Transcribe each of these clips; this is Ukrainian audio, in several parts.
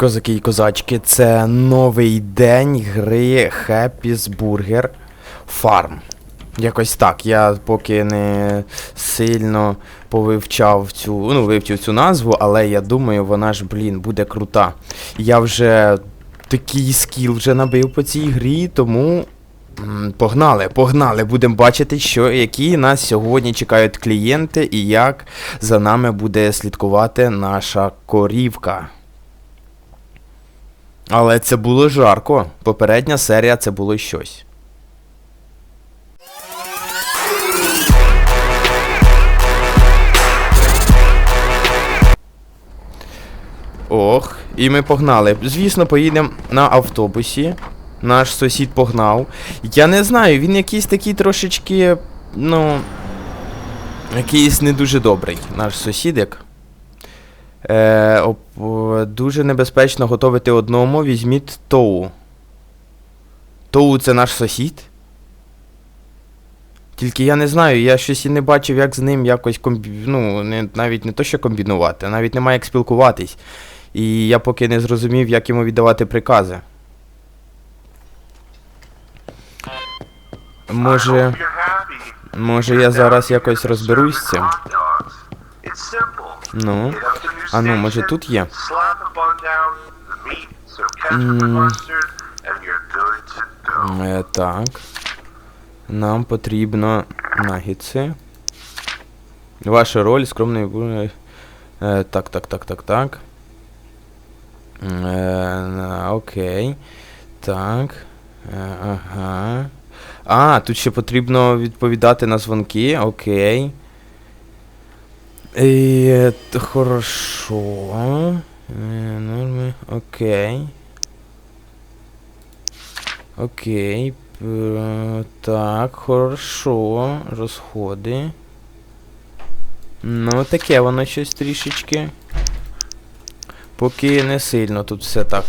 Козаки і козачки, це новий день гри Happy's Burger Farm. Якось так. Я поки не сильно повивчав цю, ну, вивчив цю назву, але я думаю, вона ж, блін, буде крута. Я вже такий скіл вже набив по цій грі, тому. Погнали, погнали, будемо бачити, що які нас сьогодні чекають клієнти і як за нами буде слідкувати наша корівка. Але це було жарко. Попередня серія це було щось. Ох, і ми погнали. Звісно, поїдемо на автобусі. Наш сусід погнав. Я не знаю, він якийсь такий трошечки, ну. Якийсь не дуже добрий, наш сусідик. Е, оп, дуже небезпечно готувати одному. Візьміть Тоу. Тоу це наш сусід. Тільки я не знаю, я щось і не бачив, як з ним якось комбі... ну, не, навіть не то, що комбінувати, навіть немає як спілкуватись. І я поки не зрозумів, як йому віддавати прикази. Може. Може я зараз якось розберусь з цим. Ну. А ну, може тут є? М. Е, так. Нам потрібно нагідси. Ваша роль скромний буде. Е, так, так, так, так, так. Е, окей. Так. Е, ага. А, тут ще потрібно відповідати на дзвонки. Окей. Т- хорошо. Е, Норми. Окей. Окей. Так, хорошо. Розходи. Ну, таке воно щось трішечки. Поки не сильно тут все так.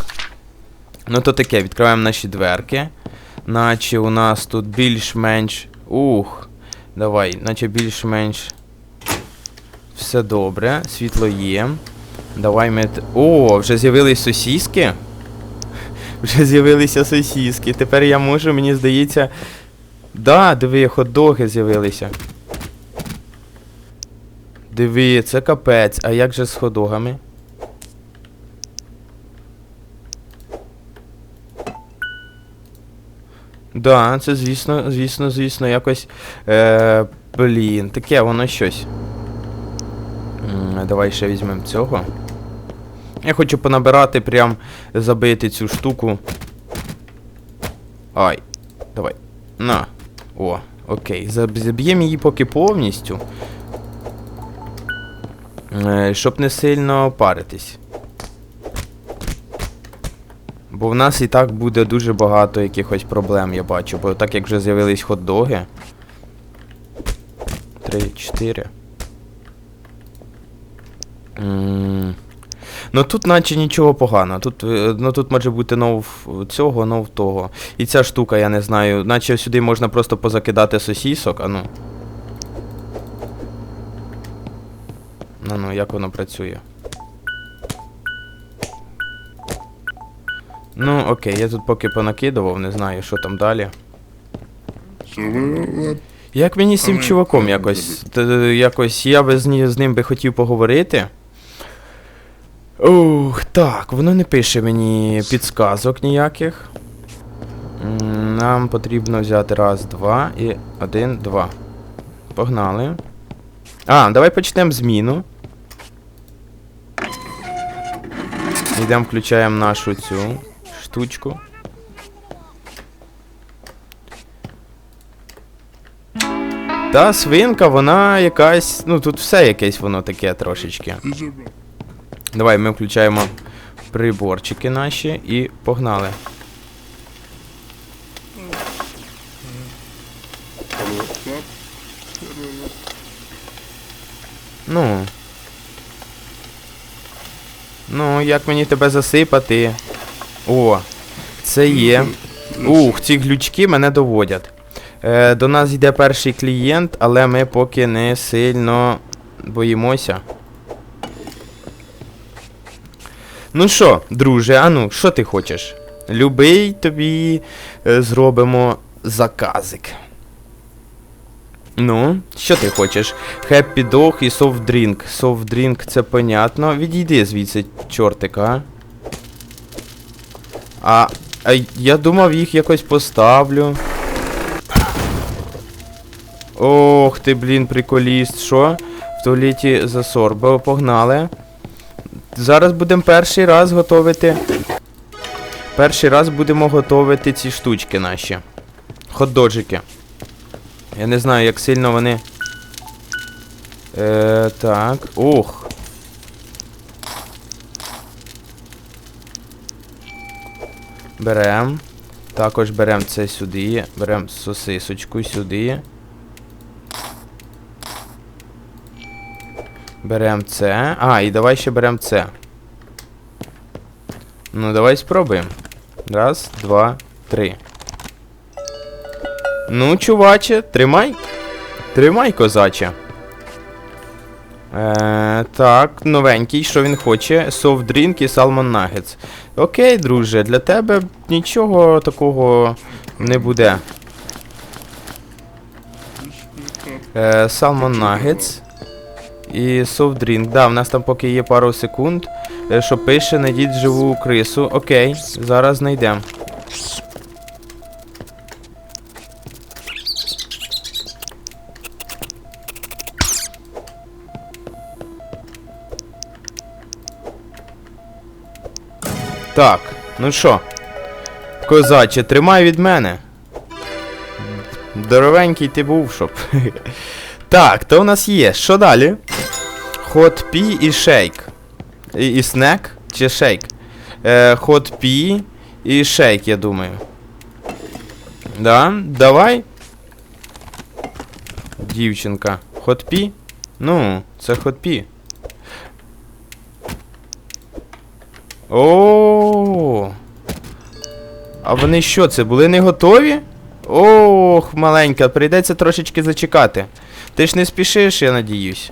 Ну, то таке, відкриваємо наші дверки. Наче у нас тут більш-менш. Ух. Давай, наче більш-менш. Все добре. Світло є. Давай ми. О, вже з'явились сосіски. Вже з'явилися сосіски. Тепер я можу, мені здається. Да, диви, хот-доги з'явилися. Диви, це капець. А як же з хот-догами? Да, це звісно, звісно, звісно, якось. Е, блін, таке воно щось. Давай ще візьмемо цього. Я хочу понабирати, прям забити цю штуку. Ай. Давай. На. О, окей. Заб'ємо її поки повністю. Е, щоб не сильно паритись. Бо в нас і так буде дуже багато якихось проблем, я бачу. Бо так як вже з'явились хот-доги. Три, чотири. Ну тут наче нічого поганого. Тут, е, ну, тут може бути нов цього, нов того. І ця штука, я не знаю, наче сюди можна просто позакидати сосісок, а ну. Ну ну, як воно працює? Ну, окей, я тут поки понакидував, не знаю, що там далі. Як мені з цим чуваком якось. Якось я би з ним би хотів поговорити. Ух, так, воно не пише мені підсказок ніяких. Нам потрібно взяти раз, два і один, два. Погнали. А, давай почнемо зміну. Йдемо, включаємо нашу цю штучку. Та свинка, вона якась. Ну тут все якесь воно таке трошечки. Давай ми включаємо приборчики наші і погнали. Ну. Ну, як мені тебе засипати? О, це є. Ух, ці глючки мене доводять. Е, до нас йде перший клієнт, але ми поки не сильно боїмося. Ну що, друже, а ну, що ти хочеш? Любий тобі е, зробимо заказик. Ну, що ти хочеш? Happy Dog і. Soft drink це понятно. Відійди звідси, чортика. А, а я думав їх якось поставлю. Ох ти, блін, приколіст. Що? В туалеті засорбав. Погнали. Зараз будемо перший раз готувати. Перший раз будемо готувати ці штучки наші. Хот-доджики. Я не знаю, як сильно вони. Е, так. Ох. Берем. Також берем це сюди. Берем сосисочку сюди. Берем це. А, і давай ще берем це. Ну, давай спробуємо. Раз, два, три. Ну, чуваче, тримай. Тримай, козаче. Е, так, новенький, що він хоче? Soft drink і salmon nuggets. Окей, друже, для тебе нічого такого не буде. Е, salmon nuggets і drink. Да, в нас там поки є пару секунд, е, що пише найдіть живу крису. Окей, зараз знайдемо. Так, ну що, козаче, тримай від мене. Здоровенький ти був, щоб. так, то у нас є. Що далі? Hot pea і шейк. І, і снек чи шейк? Е, hot pea і шейк, я думаю. Да, давай. Дівчинка. Hot pea? Ну, це hot pea. О. А вони що, це були не готові? Ох, маленька, прийдеться трошечки зачекати. Ти ж не спішиш, я надіюсь.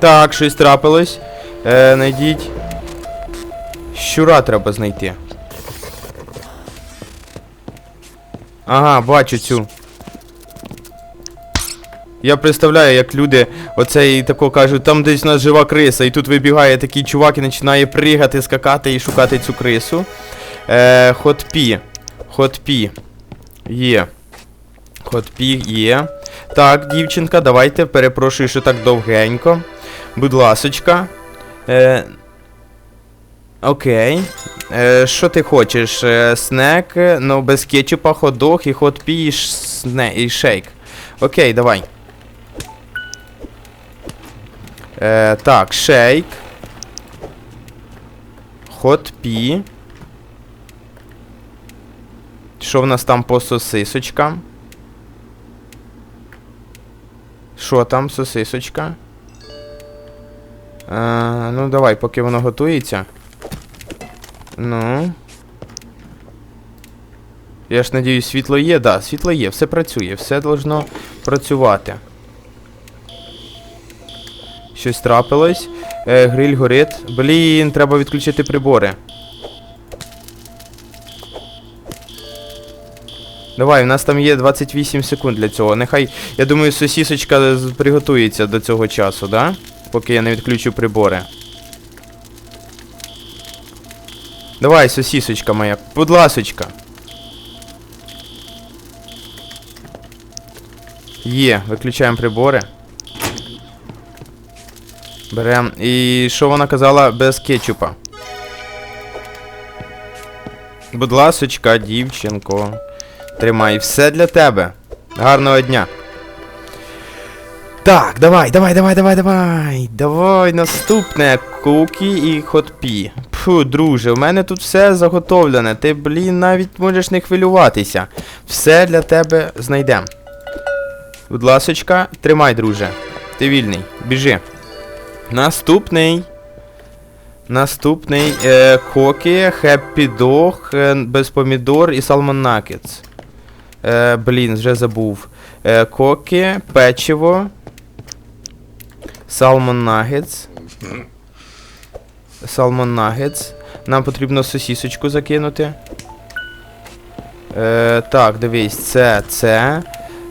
Так, щось трапилось. Е, найдіть. Щура треба знайти. Ага, бачу цю. Я представляю, як люди оцей тако кажуть, там десь у нас жива криса, і тут вибігає такий чувак і починає пригати, скакати і шукати цю крису. Е, Хотпі. Хотпі. Є. Хотпі є. Так, дівчинка, давайте. Перепрошую, що так довгенько. Будь ласочка. Е, Окей. Е, що ти хочеш? Е, снек, ну без кетчупа, хот-дог і хотпі і, сне, і шейк. Окей, давай. Е, так, шейк. Pea. Що в нас там по сосисочкам? Що там, сосисочка? Е, ну, давай, поки воно готується. Ну. Я ж надіюсь, світло є, да, світло є, все працює, все должно працювати. Щось трапилось. Е, гриль горить. Блін, треба відключити прибори. Давай, у нас там є 28 секунд для цього. Нехай, я думаю, сосісочка приготується до цього часу, да? Поки я не відключу прибори. Давай, сосісочка моя, будь ласочка. Є, виключаємо прибори. Берем. І що вона казала без кетчупа? Будь ласочка, дівчинко. Тримай все для тебе. Гарного дня. Так, давай, давай, давай, давай, давай. Давай, наступне. Кукі і хотпі. Фу, друже, у мене тут все заготовлене. Ти, блін, навіть можеш не хвилюватися. Все для тебе знайдем. Будь ласочка, тримай, друже. Ти вільний. Біжи. Наступний. Наступний е, кокі, хеппі дог, е, без і салмон накетс. Е, блін, вже забув. Е, кокі, печиво. Salmon Nuggets. Salmon Nuggets. Нам потрібно сосісочку закинути. Е, так, дивись, це, це.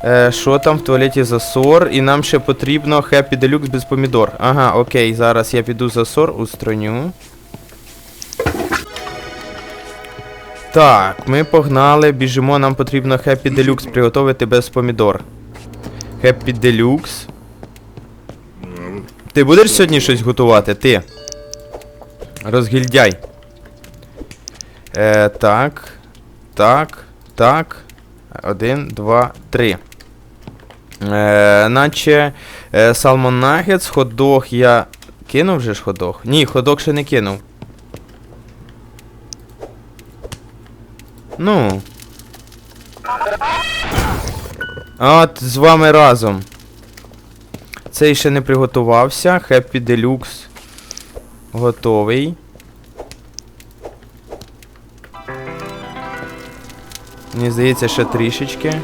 Е, що там в туалеті засор? І нам ще потрібно Happy Deluxe без помідор. Ага, окей, зараз я піду засор устраню. Так, ми погнали, біжимо, нам потрібно Happy Deluxe приготувати без помідор. Happy Deluxe. Ти будеш сьогодні щось готувати? Ти? Розгільдяй. Е, так. Так. Так. Один, два, три. Е, наче е, Salmon Nuggets, ходох я. Кинув же ж ходох? Ні, ходок ще не кинув. Ну. От, з вами разом. Цей ще не приготувався. Happy Deluxe. Готовий. Мені здається, ще трішечки.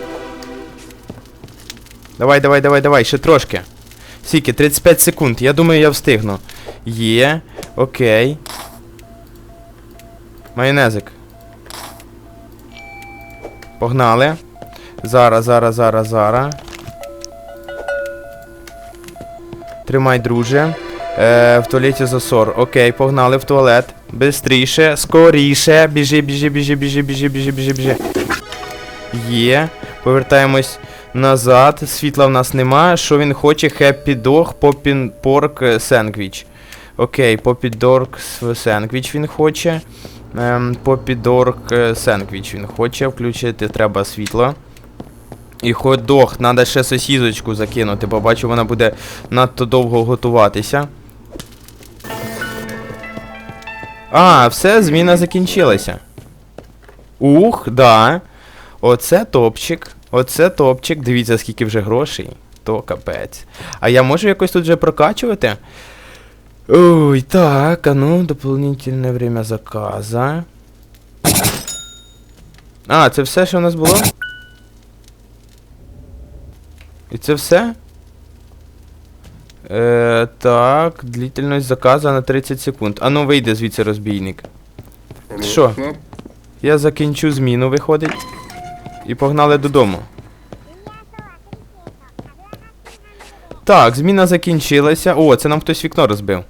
Давай, давай, давай, давай, ще трошки. Скільки? 35 секунд. Я думаю, я встигну. Є. Окей. Майонезик. Погнали. Зараз, зараз, зараз, зараз. Тримай, друже. Е, в туалеті засор. Окей, погнали в туалет. Бистріше, скоріше. Біжи, біжи, біжи, біжи, біжи, біжи, біжи, біжи. Є. Повертаємось назад. Світла в нас нема. Що він хоче? Dog Poppin Pork Sandwich. Окей, Dog Sandwich він хоче. Ем, Dog Sandwich він хоче. Включити треба світло. І хот-дог, треба ще сосізочку закинути, бо бачу, вона буде надто довго готуватися. А, все, зміна закінчилася. Ух, да. Оце топчик. Оце топчик. Дивіться, скільки вже грошей. То капець. А я можу якось тут вже прокачувати? Ой, так, а ну, дополнительне время заказа. А, це все, що у нас було? І це все? Е, так, длительність заказа на 30 секунд. А ну вийде звідси розбійник. Що? Я закінчу зміну, виходить. І погнали додому. Так, зміна закінчилася. О, це нам хтось вікно розбив.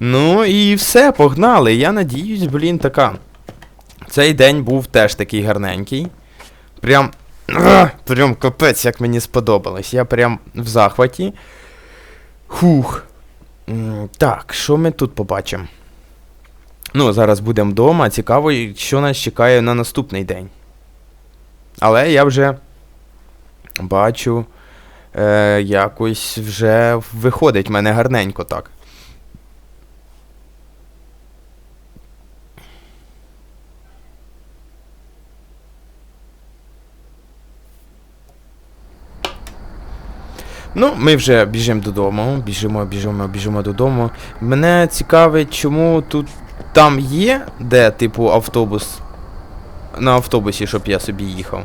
Ну і все, погнали. Я надіюсь, блін, така. Цей день був теж такий гарненький. Прям. Прям капець, як мені сподобалось. Я прям в захваті. Хух. Так, що ми тут побачимо? Ну, зараз будемо вдома. Цікаво, що нас чекає на наступний день. Але я вже бачу, е, якось вже виходить в мене гарненько так. Ну, ми вже біжимо додому. Біжимо, біжимо, біжимо додому. Мене цікавить, чому тут там є, де, типу, автобус. На автобусі, щоб я собі їхав.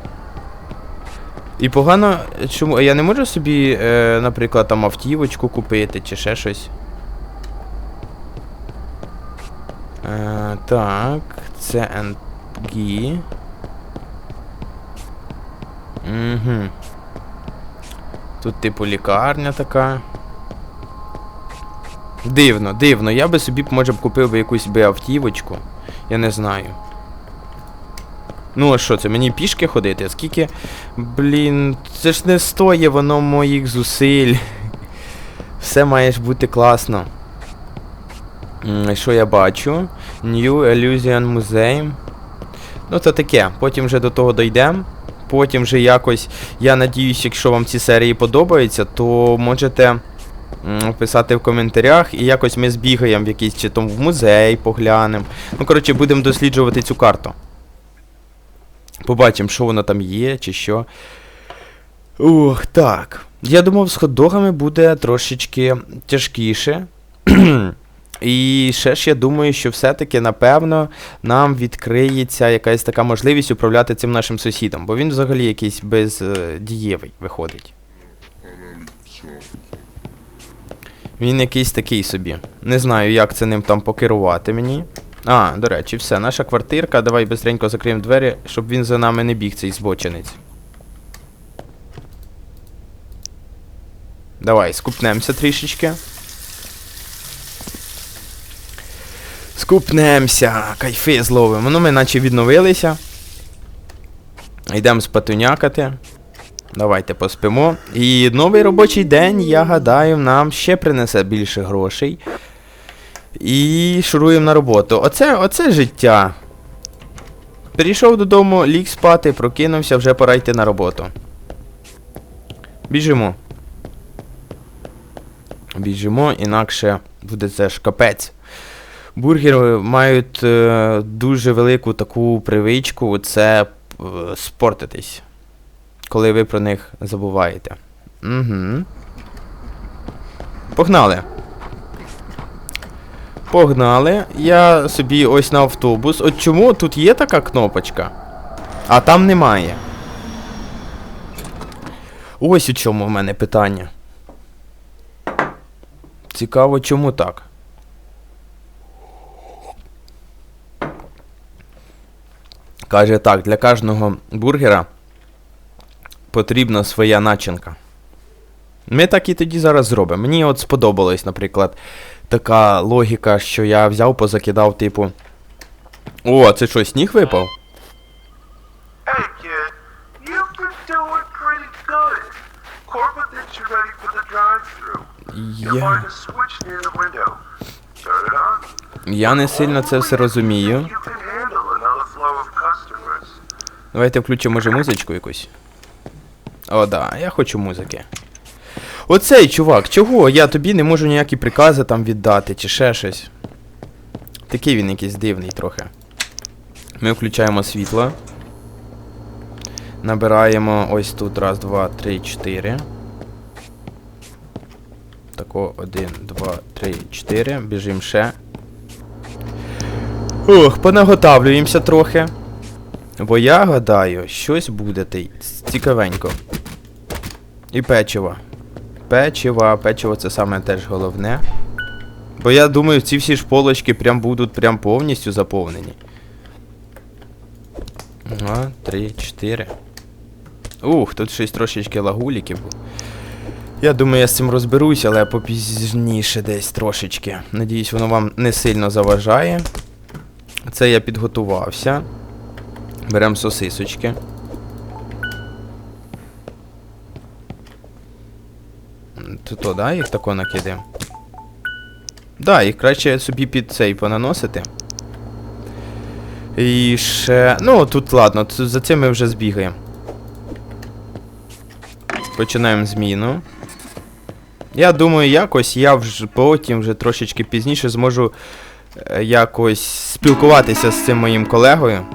І погано, чому. Я не можу собі, е, наприклад, там автівочку купити чи ще щось. Е, так, це NG. Угу. Тут, типу, лікарня така. Дивно, дивно. Я би собі, може б купив би якусь би автівочку. Я не знаю. Ну, а що це, мені пішки ходити? Скільки. Блін, це ж не стоє воно моїх зусиль. Все має ж бути класно. Що я бачу? New Illusion Museum. Ну, це таке. Потім вже до того дійдемо. Потім вже якось. Я надіюсь, якщо вам ці серії подобаються, то можете писати в коментарях і якось ми збігаємо в якийсь чи там в музей, поглянемо. Ну, коротше, будемо досліджувати цю карту. Побачимо, що воно там є, чи що. Ух, так. Я думав, з хот-догами буде трошечки тяжкіше. І ще ж я думаю, що все-таки, напевно, нам відкриється якась така можливість управляти цим нашим сусідом, бо він взагалі якийсь бездієвий виходить. Він якийсь такий собі. Не знаю, як це ним там покерувати мені. А, до речі, все, наша квартирка. Давай бистренько закриємо двері, щоб він за нами не біг, цей збочинець. Давай, скупнемося трішечки. Скупнемося, кайфи зловимо. Ну, ми наче відновилися. Йдемо спатунякати. Давайте поспимо. І новий робочий день, я гадаю, нам ще принесе більше грошей. І шуруємо на роботу. Оце, оце життя. Прийшов додому, ліг спати, прокинувся, вже пора йти на роботу. Біжимо. Біжимо, інакше буде це ж капець. Бургери мають е, дуже велику таку привичку це е, спортитись. Коли ви про них забуваєте. Угу. Погнали. Погнали. Я собі ось на автобус. От чому тут є така кнопочка, а там немає. Ось у чому в мене питання. Цікаво, чому так. Каже так, для кожного бургера потрібна своя начинка. Ми так і тоді зараз зробимо. Мені от сподобалось, наприклад, така логіка, що я взяв, позакидав, типу. О, це що, сніг випав? You'll Я. Я не сильно це все розумію. Давайте включимо може музичку якусь. О, да, я хочу музики. Оцей чувак, чого? Я тобі не можу ніякі прикази там віддати, чи ще щось. Такий він якийсь дивний трохи. Ми включаємо світло. Набираємо ось тут. Раз, два, три, чотири. Тако, один, два, три, чотири. Біжим ще. Ох, понаготавлюємося трохи. Бо я гадаю, щось буде цікавенько. І печиво. Печиво, печиво це саме теж головне. Бо я думаю, ці всі ж полочки прям будуть прям повністю заповнені. Два, три, чотири. Ух, тут щось трошечки лагуліків. Я думаю, я з цим розберусь, але попізніше десь трошечки. Надіюсь, воно вам не сильно заважає. Це я підготувався. Беремо сосисочки. То, то да, їх тако накидаємо? Да, їх краще собі під цей понаносити. І ще. Ну, тут ладно, за цим ми вже збігаємо. Починаємо зміну. Я думаю, якось я вже потім вже трошечки пізніше зможу якось спілкуватися з цим моїм колегою.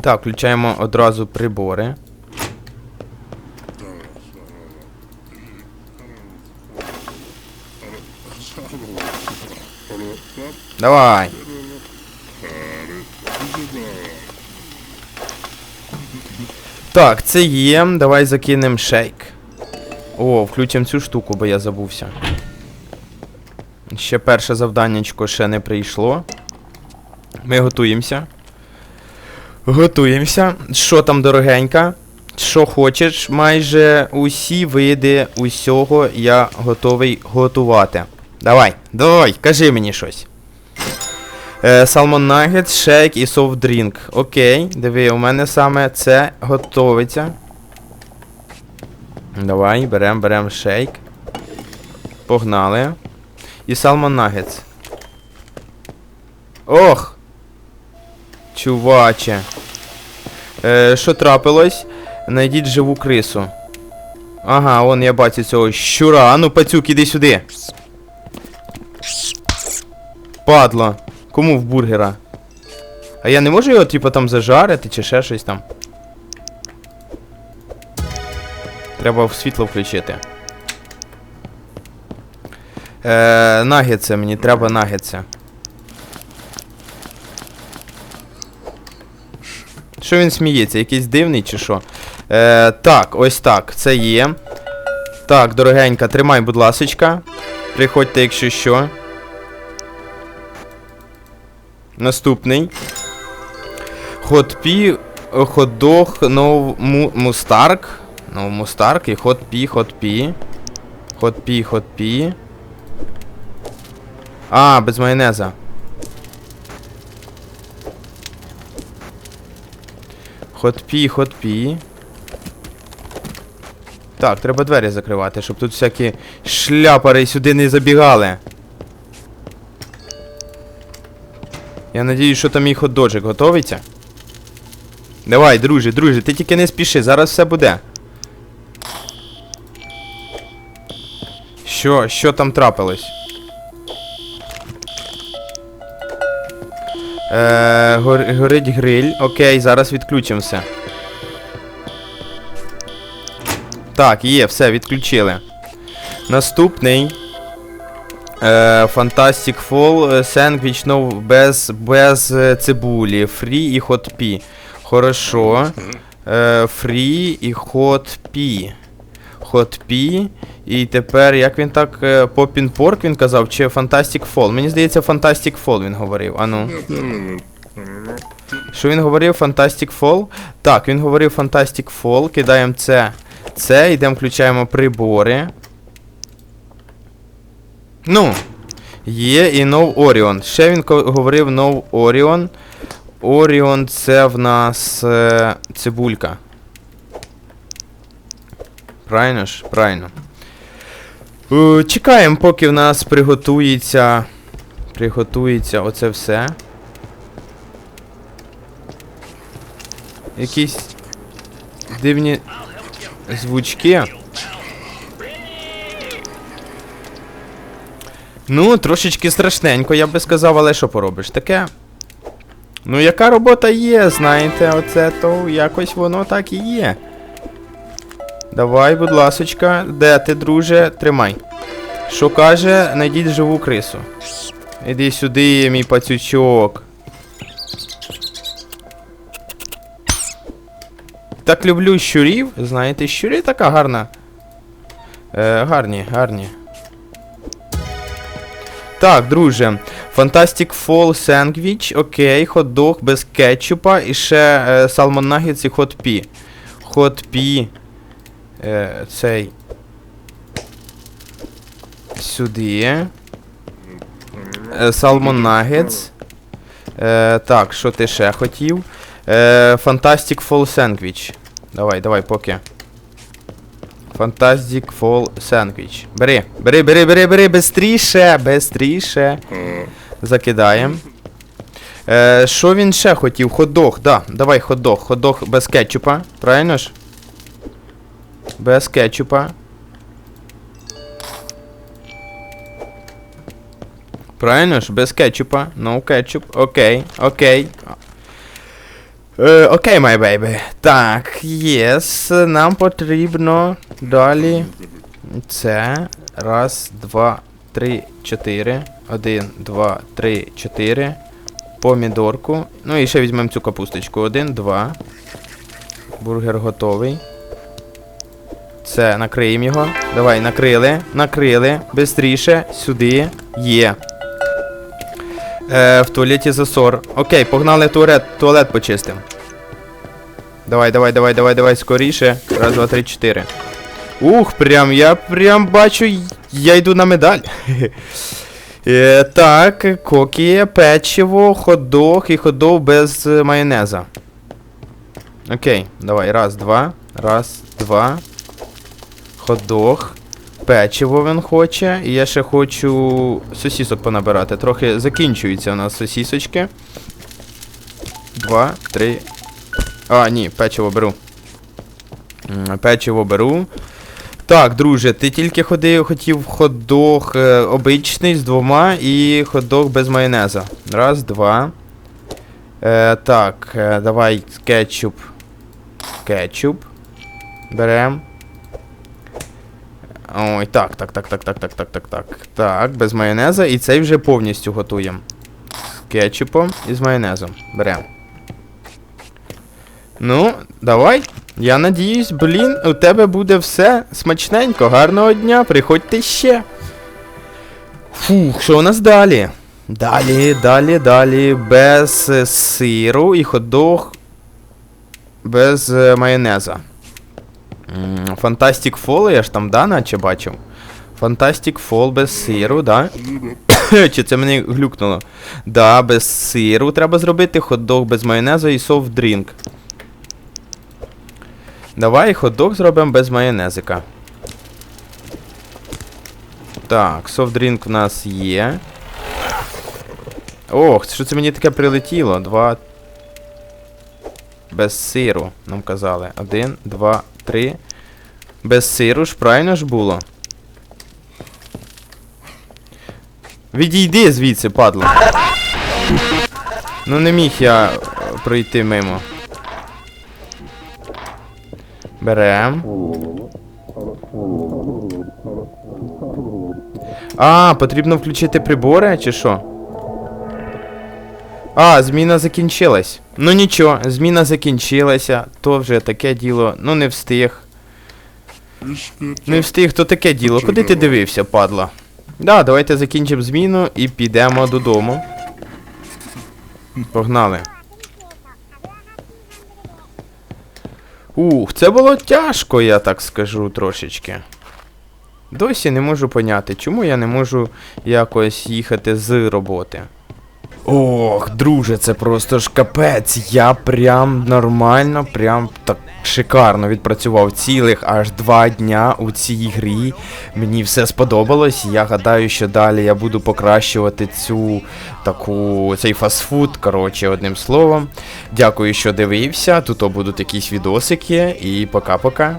Так, включаємо одразу прибори. Давай. Так, це є. Давай закинемо шейк. О, включимо цю штуку, бо я забувся. Ще перше завданнячко ще не прийшло. Ми готуємося. Готуємося. Що там дорогенька? Що хочеш, майже усі види усього я готовий готувати. Давай, давай, кажи мені щось. Е, Салмон нагет, шейк і софт дрінк. Окей, диви, у мене саме це готовиться. Давай, берем, берем шейк. Погнали. І салмон нагетс. Ох! Чуваче. Е, що трапилось? Найдіть живу крису. Ага, он я бачу цього щура. А ну, пацюк, іди сюди. Падло. Кому в бургера? А я не можу його, типу, там зажарити чи ще щось там. Треба в світло включити. Е, нагетси, мені треба нагетси. Що він сміється? Якийсь дивний чи що? Е, так, ось так, це є. Так, дорогенька, тримай, будь ласочка. Приходьте, якщо що. Наступний. Хотпі, ходох, нов му, мустарк. Нов мустарк і хотпі, хотпі. Хотпі, хотпі. А, без майонеза. Хотпі, хотпі. Так, треба двері закривати, щоб тут всякі шляпари сюди не забігали. Я надіюсь, що там мій хот-доджик готовиться. Давай, друже, друже, ти тільки не спіши, зараз все буде. Що, що там трапилось? Е, гор, горить гриль. Окей, зараз відключимо все. Так, є, все, відключили. Наступний. Е, Fantastic Fall е, Sandwich без, без е, цибулі. Free і Hot P. Хорошо. Free і Hot P. P. І тепер, як він так. е, Poppin' він казав, чи Fantastic Fall? Мені здається, Fantastic Fall він говорив. Ану. Що він говорив? Fantastic Fall? Так, він говорив Fantastic Fall. Кидаємо це. Це, йдемо, включаємо прибори. Ну. Є і No Orion. Ще він говорив No Orion. Orion це в нас е, цибулька. Правильно ж? Правильно. Е, чекаємо, поки в нас приготується. Приготується оце все. Якісь дивні звучки. Ну, трошечки страшненько, я би сказав, але що поробиш? Таке. Ну, яка робота є, знаєте, оце то якось воно так і є. Давай, будь ласочка, де ти, друже? Тримай. Що каже, знайдіть живу крису. Іди сюди, мій пацючок. Так люблю щурів. Знаєте, щурі така гарна. Е, гарні, гарні. Так, друже. Fantastic Fall Sandwich, окей, хот-дог без кетчупа і ще е, Salmon Nuggets і Hot Pea. Е, цей. Сюди. Е, Salmon Nuggets. Е, так, що ти ще хотів? Е, Fantastic Fall Sandwich. Давай, давай, поки. Fantastic Fall Sandwich. Бери, бери, бери, бери, бери, бистріше, бистріше. Закидаємо. Е, що він ще хотів? Хот-дог, да. Давай хот-дог. Хот-дог без кетчупа. Правильно ж? Без кетчупа. Правильно ж? Без кетчупа. No кетчуп. Окей, окей. Е, Окей, my baby. Так, єс. Нам потрібно далі. Це. Раз, два, три, чотири. Один, два, три, чотири. Помідорку. Ну і ще візьмемо цю капусточку. Один, два. Бургер готовий. Це, накриємо його. Давай, накрили. Накрили. Бистріше. Сюди. Є. Е, в туалеті засор. Окей, погнали туалет, туалет почистим. Давай, давай, давай, давай, давай, скоріше. Раз, два, три, чотири. Ух, прям, я прям бачу, я йду на медаль. Е, так, кокі, печиво, хот-дог і хот-дог без е, майонеза. Окей, давай, раз, два. Раз, два. Хот-дог. Печиво він хоче. І я ще хочу сосісок понабирати. Трохи закінчуються у нас сосісочки. Два, три. А, ні, печиво беру. Печиво беру. Так, друже, ти тільки ходив, хотів хот-дог е, обичний з двома і хот-дог без майонеза. Раз, два. Е, так, е, давай кетчуп. Кетчуп. Берем. Ой, так, так, так, так, так, так, так, так, так. Так, без майонеза. І цей вже повністю готуємо. Кетчупом і з майонезом. Берем. Ну, давай. Я надіюсь, блін, у тебе буде все смачненько. Гарного дня, приходьте ще. Фух, що у нас далі? Далі, далі, далі. Без сиру і ходох без е, майонеза. Фантастик Фол, я ж там, да, наче бачив. Фантастик Фол без сиру, да? Чи це мені глюкнуло? Да, без сиру треба зробити, хот-дог без майонезу і софт дрінк. Давай хот-дог зробимо без майонезика. Так, софт дрінк в нас є. Ох, що це мені таке прилетіло? Два. Без сиру, нам казали. Один, два, три. Без сиру ж правильно ж було. Відійди звідси, падло. Ну не міг я е, пройти мимо. Берем. А, потрібно включити прибори, чи що? А, зміна закінчилась. Ну нічого, зміна закінчилася, то вже таке діло, ну не встиг. Не встиг, то таке діло. Куди ти дивився, падла? Да, давайте закінчимо зміну і підемо додому. Погнали. Ух, це було тяжко, я так скажу трошечки. Досі не можу поняти, чому я не можу якось їхати з роботи. Ох, друже, це просто ж капець. Я прям нормально, прям так шикарно відпрацював цілих аж два дня у цій грі. Мені все сподобалось. Я гадаю, що далі я буду покращувати цю таку цей фастфуд. Коротше, одним словом. Дякую, що дивився. Тут будуть якісь відосики. І пока-пока.